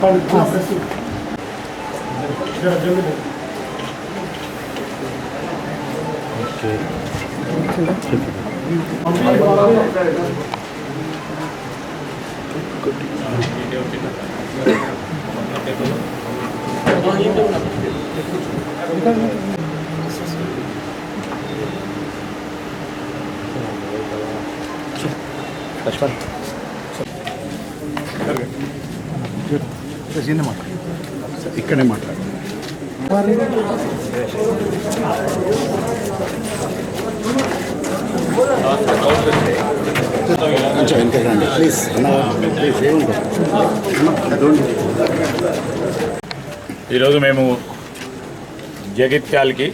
빨리 다 뺐어. 제가 저기 ఇక్కడే మాట్లాడు కొంచెం వెనక రండి. ప్లీజ్ ప్లీజ్ ఏముంటుంది ఈరోజు మేము జగిత్యాలకి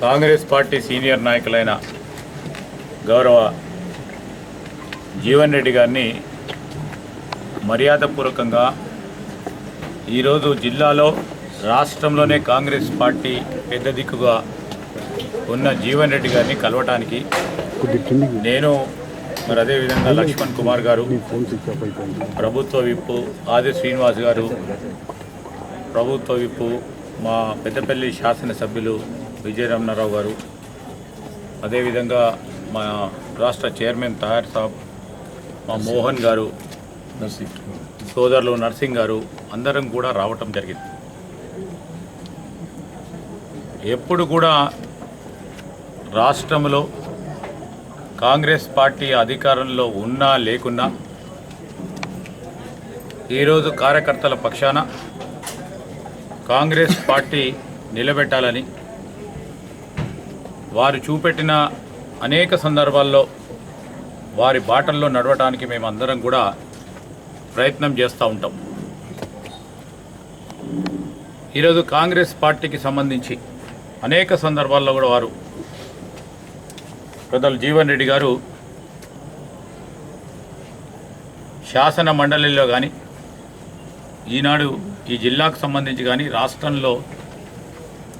కాంగ్రెస్ పార్టీ సీనియర్ నాయకులైన గౌరవ జీవన్ రెడ్డి గారిని మర్యాదపూర్వకంగా ఈరోజు జిల్లాలో రాష్ట్రంలోనే కాంగ్రెస్ పార్టీ పెద్ద దిక్కుగా ఉన్న జీవన్ రెడ్డి గారిని కలవటానికి నేను మరి అదేవిధంగా లక్ష్మణ్ కుమార్ గారు ప్రభుత్వ విప్పు ఆది శ్రీనివాస్ గారు ప్రభుత్వ విప్పు మా పెద్దపల్లి శాసనసభ్యులు విజయరమణారావు గారు అదేవిధంగా మా రాష్ట్ర చైర్మన్ తయార్ సాబ్ మా మోహన్ గారు. సోదరులు నర్సింగ్ గారు అందరం కూడా రావటం జరిగింది. ఎప్పుడు కూడా రాష్ట్రంలో కాంగ్రెస్ పార్టీ అధికారంలో ఉన్నా లేకున్నా ఈరోజు కార్యకర్తల పక్షాన కాంగ్రెస్ పార్టీ నిలబెట్టాలని వారు చూపెట్టిన అనేక సందర్భాల్లో వారి బాటల్లో నడవటానికి మేమందరం కూడా ప్రయత్నం చేస్తూ ఉంటాం. ఈరోజు కాంగ్రెస్ పార్టీకి సంబంధించి అనేక సందర్భాల్లో కూడా వారు పెద్దలు జీవన్ రెడ్డి గారు శాసన మండలిలో కానీ ఈనాడు ఈ జిల్లాకు సంబంధించి కానీ రాష్ట్రంలో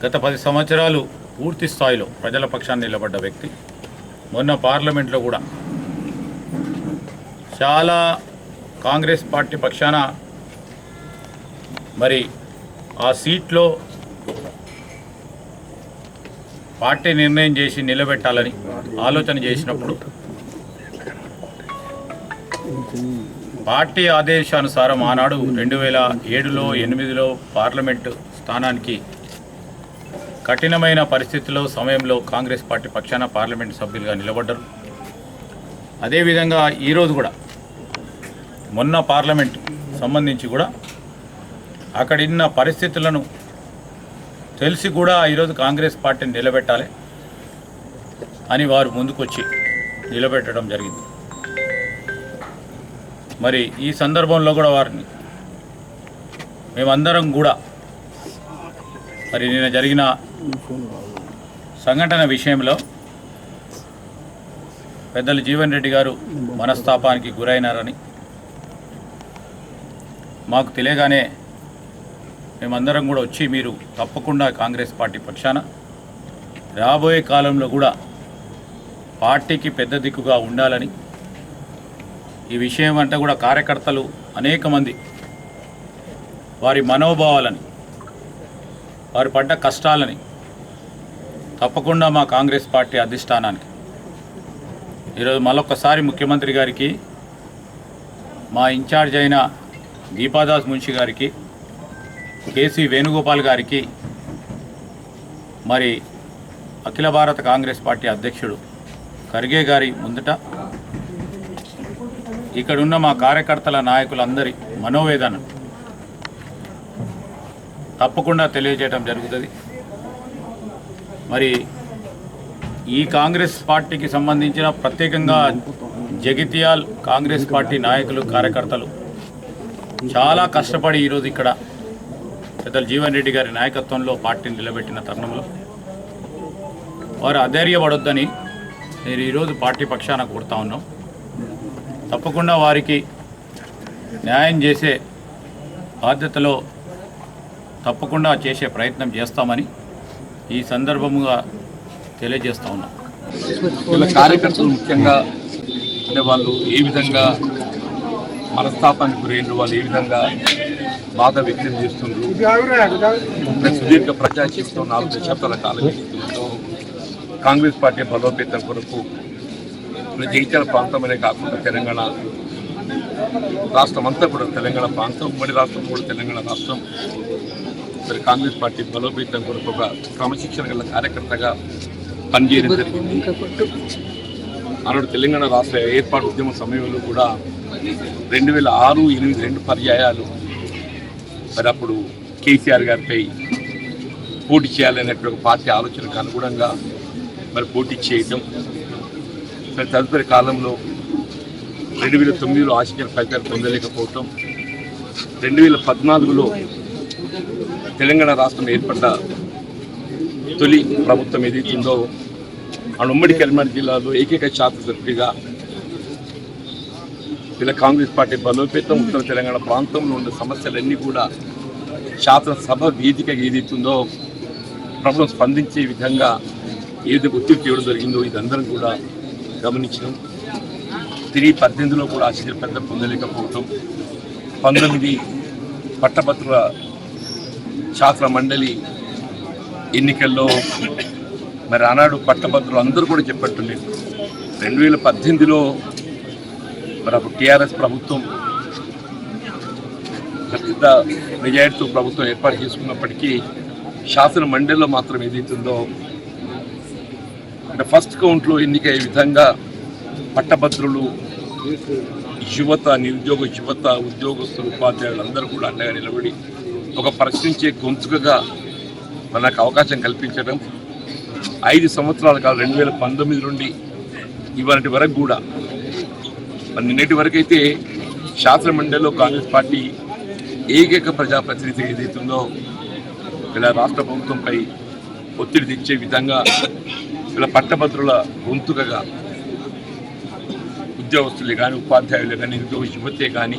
గత పది సంవత్సరాలు పూర్తి స్థాయిలో ప్రజల పక్షాన్ని నిలబడ్డ వ్యక్తి మొన్న పార్లమెంట్లో కూడా చాలా కాంగ్రెస్ పార్టీ పక్షాన మరి ఆ సీట్లో పార్టీ నిర్ణయం చేసి నిలబెట్టాలని ఆలోచన చేసినప్పుడు పార్టీ ఆదేశానుసారం ఆనాడు రెండు వేల ఏడులో ఎనిమిదిలో పార్లమెంటు స్థానానికి కఠినమైన పరిస్థితుల్లో సమయంలో కాంగ్రెస్ పార్టీ పక్షాన పార్లమెంటు సభ్యులుగా నిలబడ్డారు. అదేవిధంగా ఈరోజు కూడా మొన్న పార్లమెంట్ సంబంధించి కూడా అక్కడున్న పరిస్థితులను తెలిసి కూడా ఈరోజు కాంగ్రెస్ పార్టీని నిలబెట్టాలి అని వారు ముందుకొచ్చి నిలబెట్టడం జరిగింది. మరి ఈ సందర్భంలో కూడా వారిని మేమందరం కూడా మరి నిన్న జరిగిన సంఘటన విషయంలో పెద్దలు జీవన్ రెడ్డి గారు మనస్తాపానికి గురైనారని మాకు తెలియగానే మేమందరం కూడా వచ్చి మీరు తప్పకుండా కాంగ్రెస్ పార్టీ పక్షాన రాబోయే కాలంలో కూడా పార్టీకి పెద్ద దిక్కుగా ఉండాలని ఈ విషయం అంటే కూడా కార్యకర్తలు అనేక మంది వారి మనోభావాలని వారు పడ్డ కష్టాలని తప్పకుండా మా కాంగ్రెస్ పార్టీ అధిష్టానానికి. ఈరోజు మరొకసారి ముఖ్యమంత్రి గారికి మా ఇన్ఛార్జ్ అయిన దీపాదాస్ మున్షి గారికి కేసి వేణుగోపాల్ గారికి మరి అఖిల భారత కాంగ్రెస్ పార్టీ అధ్యక్షుడు ఖర్గే గారి ముందట ఇక్కడున్న మా కార్యకర్తల నాయకులందరి మనోవేదన తప్పకుండా తెలియజేయడం జరుగుతుంది. మరి ఈ కాంగ్రెస్ పార్టీకి సంబంధించిన ప్రత్యేకంగా జగిత్యాల్ కాంగ్రెస్ పార్టీ నాయకులు కార్యకర్తలు చాలా కష్టపడి ఈరోజు ఇక్కడ పెద్దలు జీవన్ రెడ్డి గారి నాయకత్వంలో పార్టీని నిలబెట్టిన తరుణంలో వారు అధైర్యపడొద్దని నేను ఈరోజు పార్టీ పక్షాన కోరుతా ఉన్నాం. తప్పకుండా వారికి న్యాయం చేసే బాధ్యతలో తప్పకుండా చేసే ప్రయత్నం చేస్తామని ఈ సందర్భముగా తెలియజేస్తా ఉన్నాం. కార్యకర్తలు ముఖ్యంగా అంటే వాళ్ళు ఏ విధంగా మనస్తాపానికి గురైనరు వాళ్ళు ఏ విధంగా బాధ వ్యక్తం చేస్తుండ్రు? సుదీర్ఘ ప్రజా జీవితం నాలుగు దశాబ్దాల కాలం జీవితంలో కాంగ్రెస్ పార్టీ బలోపేతం కొరకు మన జగిత్యాల ప్రాంతమనే కాకుండా తెలంగాణ రాష్ట్రం అంతా కూడా తెలంగాణ ప్రాంతం ఉమ్మడి రాష్ట్రం కూడా తెలంగాణ రాష్ట్రం. మరి కాంగ్రెస్ పార్టీ బలోపేతం కొరకు ఒక క్రమశిక్షణ గల కార్యకర్తగా పనిచేయడం జరిగింది. ఆనాడు తెలంగాణ రాష్ట్ర ఏర్పాటు ఉద్యమ సమయంలో కూడా రెండు వేల ఆరు ఎనిమిది రెండు పర్యాయాలు. మరి అప్పుడు కేసీఆర్ గారిపై పోటీ చేయాలనేటువంటి ఒక పార్టీ ఆలోచనకు అనుగుణంగా మరి పోటీ చేయటం. మరి తదుపరి కాలంలో రెండు వేల తొమ్మిదిలో ఆశించిన ఫలితాలు పొందలేకపోవటం. రెండు వేల పద్నాలుగులో తెలంగాణ రాష్ట్రం ఏర్పడ్డ తొలి ప్రభుత్వం ఏదైతుందో ఆ ఉమ్మడి కరీంనగర్ జిల్లాలో ఏకైక శాసనసభ్యుడిగా ఇలా కాంగ్రెస్ పార్టీ బలోపేతం ఉత్తర తెలంగాణ ప్రాంతంలో ఉన్న సమస్యలన్నీ కూడా శాసనసభ వేదిక ఏదైతుందో ప్రభుత్వం స్పందించే విధంగా ఏది ఒత్తిడి చేయడం జరిగిందో ఇదందరం కూడా గమనించడం తిరిగి పద్దెనిమిదిలో కూడా ఆశించిన పెద్ద పొందలేకపోవటం. పంతొమ్మిది పట్టభద్రుల శాసన మండలి ఎన్నికల్లో మరి ఆనాడు పట్టభద్రులు అందరూ కూడా చెప్పట్టుండే రెండు వేల పద్దెనిమిదిలో మరి అప్పుడు టీఆర్ఎస్ ప్రభుత్వం పెద్ద మెజారిటీతో ప్రభుత్వం ఏర్పాటు చేసుకున్నప్పటికీ శాసన మండలిలో మాత్రం ఏదైతుందో అంటే ఫస్ట్ కౌంట్లో ఎన్నికయ్యే విధంగా పట్టభద్రులు యువత నిరుద్యోగ యువత ఉద్యోగస్తులు ఉపాధ్యాయులు అందరూ కూడా అండగా నిలబడి ఒక ప్రశ్నించే గొంతుకగా మనకు అవకాశం కల్పించడం. ఐదు సంవత్సరాల కాలం రెండు వేల పంతొమ్మిది నుండి ఇవాటి వరకు కూడా మరి నిన్నటి వరకు అయితే శాసన మండలిలో కాంగ్రెస్ పార్టీ ఏకైక ప్రజాప్రతినిధి ఏదైతుందో ఇలా రాష్ట్ర ప్రభుత్వంపై ఒత్తిడి తెచ్చే విధంగా ఇలా పట్టభద్రుల గొంతుకగా ఉద్యోగస్తులే కానీ ఉపాధ్యాయులే కానీ నిరుద్యోగ యువతే కానీ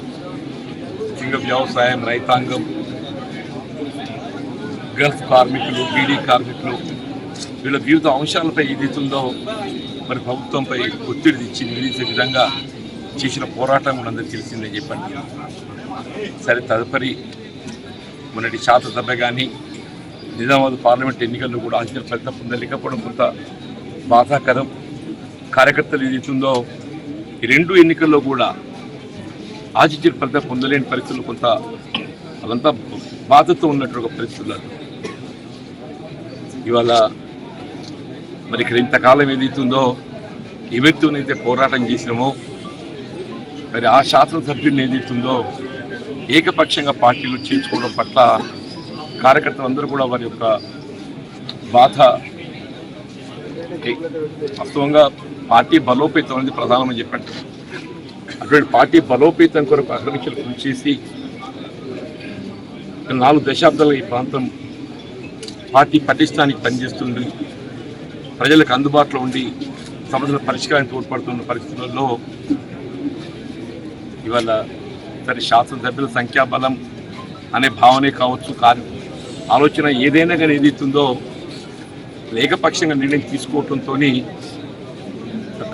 ఇంకా వ్యవసాయం రైతాంగం గల్ఫ్ కార్మికులు బీడీ కార్మికులు వీళ్ళ వివిధ అంశాలపై ఏదైతుందో మరి ప్రభుత్వంపై ఒత్తిడి తెచ్చి నిలిచే విధంగా చేసిన పోరాటం కూడా అందరికీ తెలిసిందని చెప్పండి సరే తదుపరి మొన్నటి శాసనసభ కానీ నిజామాబాద్ పార్లమెంట్ ఎన్నికల్లో కూడా ఆశించిన ఫలితం పొందలేకపోవడం కొంత బాధాకరం. కార్యకర్తలు ఏదైతుందో ఈ రెండు ఎన్నికల్లో కూడా ఆశించిన ఫలితం పొందలేని పరిస్థితులు కొంత అదంతా బాధతో ఉన్నట్టు ఒక పరిస్థితులు ఇవాళ మరి ఇక్కడ ఇంతకాలం ఏదైతుందో ఎవరితోనైతే పోరాటం చేసినామో మరి ఆ శాసనసభ్యుని ఏదైతుందో ఏకపక్షంగా పార్టీలు చేర్చుకోవడం పట్ల కార్యకర్తలు అందరూ కూడా వారి యొక్క బాధ వాస్తవంగా పార్టీ బలోపేతం అనేది ప్రధానమని చెప్పండి. అటువంటి పార్టీ బలోపేతం కొరకు అగ్రమించలు కృషి చేసి నాలుగు దశాబ్దాల ఈ ప్రాంతం పార్టీ పటిష్టానికి పనిచేస్తుంది. ప్రజలకు అందుబాటులో ఉండి సమస్యల పరిష్కారానికి తోడ్పడుతున్న పరిస్థితుల్లో ఇవాళ సరే శాసనసభ్యుల సంఖ్యాబలం అనే భావనే కావచ్చు కాదు. ఆలోచన ఏదైనా కానీ ఏదైతుందో ఏకపక్షంగా నిర్ణయం తీసుకోవడంతో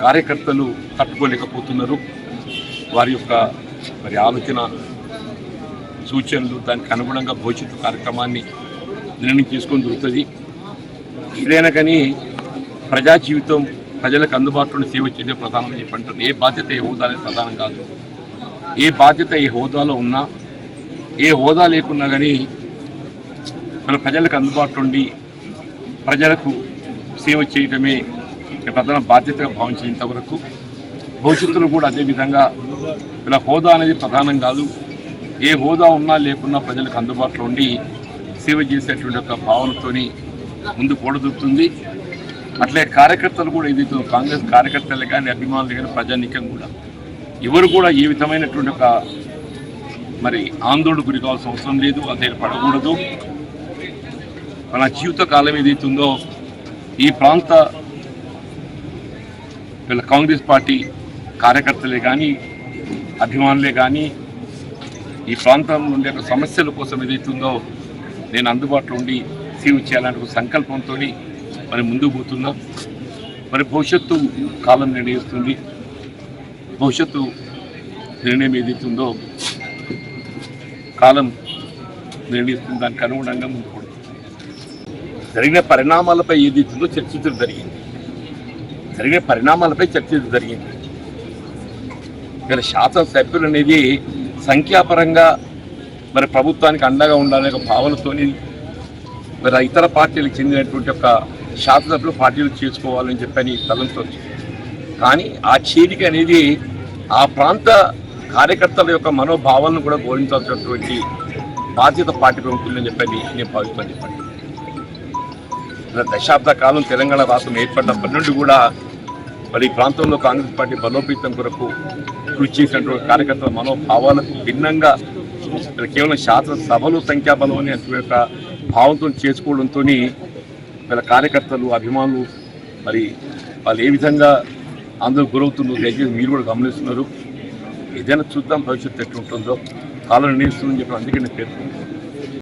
కార్యకర్తలు తట్టుకోలేకపోతున్నారు. వారి యొక్క మరి ఆలోచన సూచనలు దానికి అనుగుణంగా భవిష్యత్తు కార్యక్రమాన్ని నిర్ణయం తీసుకొని దొరుకుతుంది. ఏదైనా కానీ ప్రజా జీవితం ప్రజలకు అందుబాటులో సేవ చేయడం ప్రధానం చెప్పంటారు ఏ బాధ్యత ఏ హోదా ప్రధానం కాదు. ఏ బాధ్యత ఏ హోదాలో ఉన్నా ఏ హోదా లేకున్నా కానీ మన ప్రజలకు అందుబాటులో ఉండి ప్రజలకు సేవ చేయటమే ప్రధాన బాధ్యతగా భావించినంత వరకు భవిష్యత్తులో కూడా అదేవిధంగా ఇలా హోదా అనేది ప్రధానం కాదు. ఏ హోదా ఉన్నా లేకున్నా ప్రజలకు అందుబాటులో ఉండి సేవ చేసేటువంటి ఒక భావనతోని ముందు కూడదుతుంది అట్లే కార్యకర్తలు కూడా ఏదైతే కాంగ్రెస్ కార్యకర్తలు కానీ అభిమానులు కానీ ప్రజానికం కూడా ఎవరు కూడా ఏ విధమైనటువంటి ఒక మరి ఆందోళన గురి కావాల్సిన అవసరం లేదు అదే పడకూడదు. మన జీవిత కాలం ఏదైతుందో ఈ ప్రాంత వీళ్ళ కాంగ్రెస్ పార్టీ కార్యకర్తలే కానీ అభిమానులే కానీ ఈ ప్రాంతంలో ఉండే ఒక సమస్యల కోసం ఏదైతుందో నేను అందుబాటులో ఉండి సేవ చేయాలనే ఒక సంకల్పంతో మరి ముందుకు పోతున్నాం. మరి భవిష్యత్తు కాలం నిర్ణయిస్తుంది. భవిష్యత్తు నిర్ణయం ఏదైతుందో కాలం నిర్ణయిస్తుంది. దానికి అనుగుణంగా ముందుకు జరిగిన పరిణామాలపై ఏదైతుందో చర్చించడం జరిగింది. జరిగిన పరిణామాలపై చర్చించడం జరిగింది. ఇక్కడ శాసనసభ్యులు అనేది సంఖ్యాపరంగా మరి ప్రభుత్వానికి అండగా ఉండాలనే ఒక భావనతోని మరి ఇతర పార్టీలకు చెందినటువంటి ఒక శాసనసభ్యులు పార్టీలు చేసుకోవాలని చెప్పని తలంతో కానీ ఆ చీలిక అనేది ఆ ప్రాంత కార్యకర్తల యొక్క మనోభావాలను కూడా గౌరవించాల్సినటువంటి బాధ్యత పార్టీపై ఉంటుందని చెప్పని నేను భావిస్తాను చెప్పండి దశాబ్ద కాలం తెలంగాణ రాష్ట్రం ఏర్పడినప్పటి నుండి కూడా మరి ఈ ప్రాంతంలో కాంగ్రెస్ పార్టీ బలోపేతం కొరకు కృషి చేసినటువంటి కార్యకర్తల మనోభావాలకు భిన్నంగా కేవలం శాసనసభలు సంఖ్యాబలం అనే యొక్క భావంతో చేసుకోవడంతో వీళ్ళ కార్యకర్తలు అభిమానులు మరి వాళ్ళు ఏ విధంగా అందరూ గురవుతున్నారు దయచేసి మీరు కూడా గమనిస్తున్నారు. ఏదైనా చూద్దాం భవిష్యత్తు ఎట్లుంటుందో కాలం నిర్ణయిస్తుందని చెప్పి అందుకే నేను పేర్కొన్నాను.